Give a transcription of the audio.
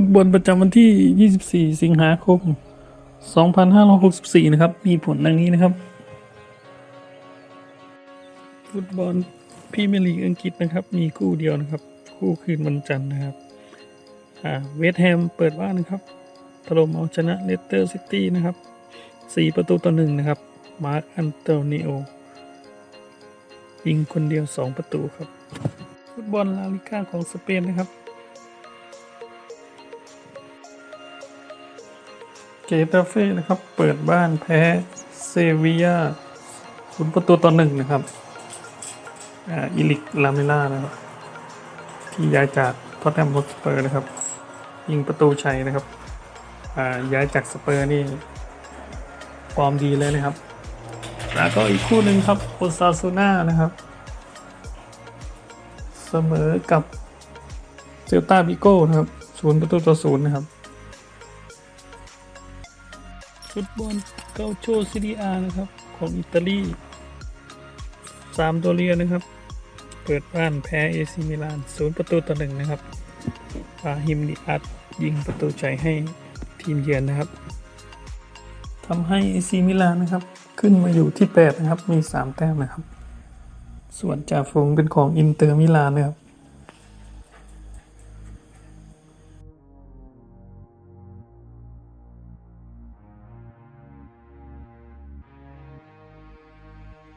ฟุตบอลประจำวันที่ 24 สิงหาคม 2564 นะครับ มีผลดังนี้นะครับ ฟุตบอลพรีเมียร์ลีกอังกฤษนะครับ มีคู่เดียวนะครับ คู่คืนวันจันทร์นะครับอ่าเวสต์แฮมเปิดบ้านนะครับถล่มเอาชนะเลสเตอร์ซิตี้นะครับ 4 ประตูต่อหนึ่งนะครับ มาร์คอันโตนิโอ ยิงคนเดียว 2 ประตูครับ ฟุตบอลลาลิก้าของสเปนนะครับ เกตาเฟ่นะครับ เปิดบ้านแพ้เซวียาศูนย์ประตูต่อหนึ่งนะครับอ่าอิลิกลาเมล่านะครับ ที่ย้ายจากท็อตแนมฮอตสเปอร์นะครับ ยิงประตูชัยนะครับอ่าย้ายจากสเปอร์นี่ฟอร์มดีเลยนะครับ แล้วก็อีกคู่หนึ่งครับโอซาซูน่านะครับ เสมอกับเซลตาบิโก้นะครับศูนย์ประตูต่อศูนย์นะครับ ฟุตบอลเกาโชซิริอานะครับ ของอิตาลีสามตัวเรียนะครับ เปิดบ้านแพ้เอซิมิลานศูนย์ประตูต่อหนึ่งนะครับฟาฮิมดิอัดยิงประตูใจให้ทีมเยือนนะครับทำให้เอซิมิลานนะครับ ขึ้นมาอยู่ที่ 8 นะครับ มี 3 แต้มนะครับ ส่วนจ่าฝูงเป็นของอินเตอร์มิลานนะครับ